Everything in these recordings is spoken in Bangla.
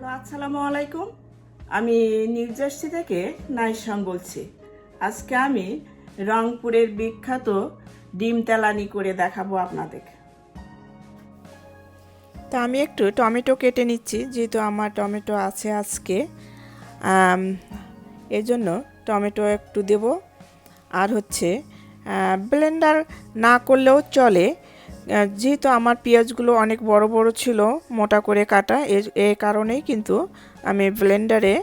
হ্যালো আসসালামু আলাইকুম। আমি নিউ জার্সি থেকে নাইসাম বলছি। আজকে আমি রংপুরের বিখ্যাত ডিম তেলানি করে দেখাবো আপনাদের। তা আমি একটু টমেটো কেটে নিচ্ছি যেহেতু আমার টমেটো আছে আজকে। আম, এই জন্য টমেটো একটু দেব। আর হচ্ছে ব্লেন্ডার না করলেও চলে। যেহেতু আমার পেঁয়াজগুলো অনেক বড় বড় ছিল, মোটা করে কাটা, এ- কারণেই কিন্তু আমি ব্লেন্ডারে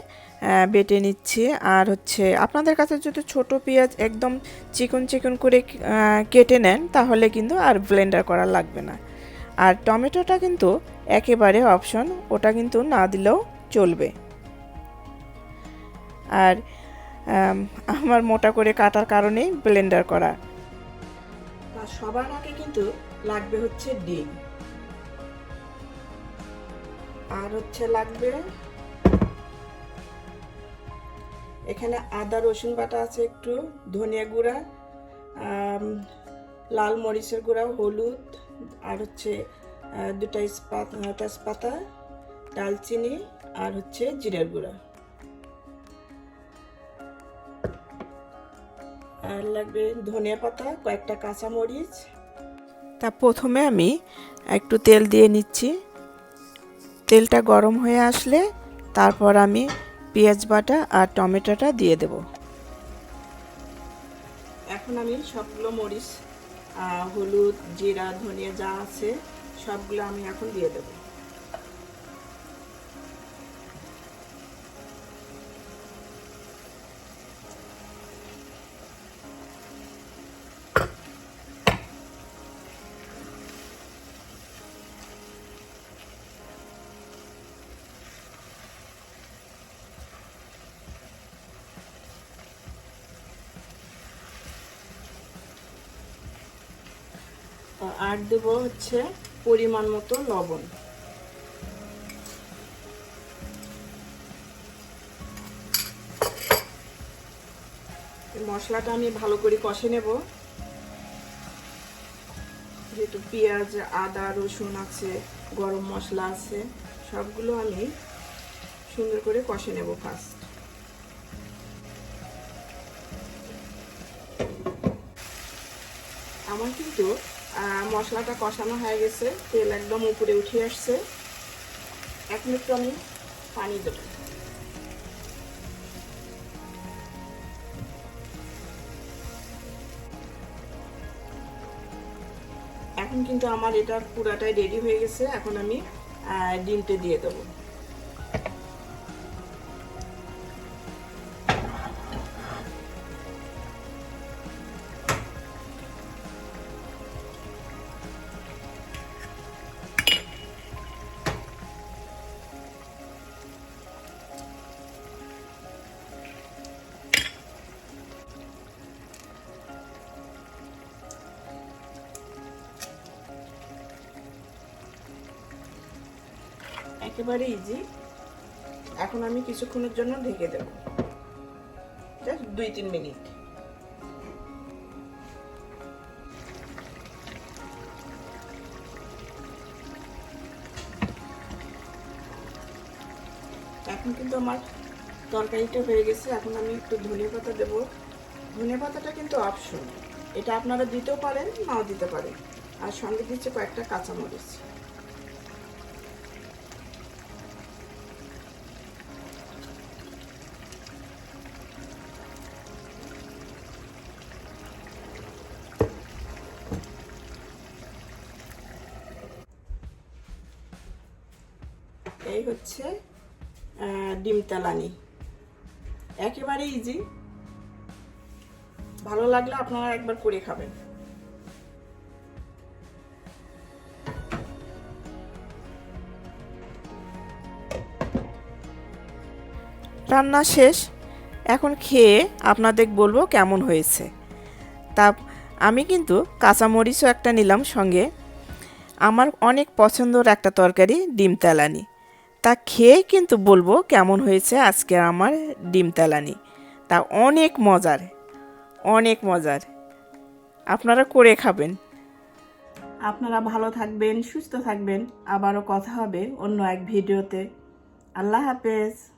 বেটে নিচ্ছি। আর হচ্ছে আপনাদের কাছে যদি ছোট পেঁয়াজ একদম চিকন চিকন করে কেটে নেন, তাহলে কিন্তু আর ব্লেন্ডার করা লাগবে না। আর টমেটোটা কিন্তু একেবারে অপশন ওটা কিন্তু না দিলেও চলবে। আর আমার মোটা করে কাটার কারণেই ব্লেন্ডার করা। সবার আগে কিন্তু লাগবে হচ্ছে ডিম। আর হচ্ছে লাগবে এখানে আদা, রসুন বাটা আছে একটু, ধনিয়া গুঁড়া লাল মরিচের গুঁড়া, হলুদ, আর হচ্ছে দুটা তেজপাতা, ডালচিনি, আর হচ্ছে জিরের গুঁড়া। আর লাগবে ধনিয়া পাতা, কয়েকটা কাঁচা মরিচ তা প্রথমে আমি একটু তেল দিয়ে নিচ্ছি। তেলটা গরম হয়ে আসলে তারপর আমি পেঁয়াজ বাটা আর টমেটোটা দিয়ে দেব। এখন আমি সবগুলো মরিচ হলুদ, জিরা, ধনিয়া যা আছে সবগুলো আমি এখন দিয়ে দেবো। আর দেবো হচ্ছে পরিমাণ মতো লবণ। মশলাটা আমি ভালো করে কষে নেব। যেহেতু পেঁয়াজ, আদা, রসুন আছে, গরম মশলা আছে, সবগুলো আমি সুন্দর করে কষে নেব ফার্স্ট আমার কিন্তু মশলাটা কষানো হয়ে গেছে। তেল একদম উপরে উঠে আসছে। এখন একটু আমি পানি দেবো। এখন কিন্তু আমার এটা পুরাটাই রেডি হয়ে গেছে। এখন আমি ডিমটা দিয়ে দেবো। একেবারে ইজি এখন আমি কিছুক্ষণের জন্য ঢেকে দেব। জাস্ট দুই তিন মিনিট। এখন কিন্তু আমার তরকারিটা হয়ে গেছে। এখন আমি একটু ধনিয়া পাতা দেবো। ধনিয়া পাতাটা কিন্তু অপশন এটা আপনারা দিতেও পারেন, নাও দিতে পারেন। আর সঙ্গে দিচ্ছে কয়েকটা কাঁচামরিচ। এই হচ্ছে ডিম তেলানি। একেবারে ইজি ভালো লাগলে আপনারা একবার করে খাবেন। রান্না শেষ। এখন খেয়ে আপনাদের বলব কেমন হয়েছে। তা আমি কিন্তু কাঁচামরিচও একটা নিলাম সঙ্গে। আমার অনেক পছন্দর একটা তরকারি ডিম তেলানি। তা খেয়ে কিন্তু বলব কেমন হয়েছে আজকে আমার ডিম তেলানি। তা অনেক মজার অনেক মজার। আপনারা করে খাবেন। আপনারা ভালো থাকবেন, সুস্থ থাকবেন। আবারও কথা হবে অন্য এক ভিডিওতে। আল্লাহ হাফেজ।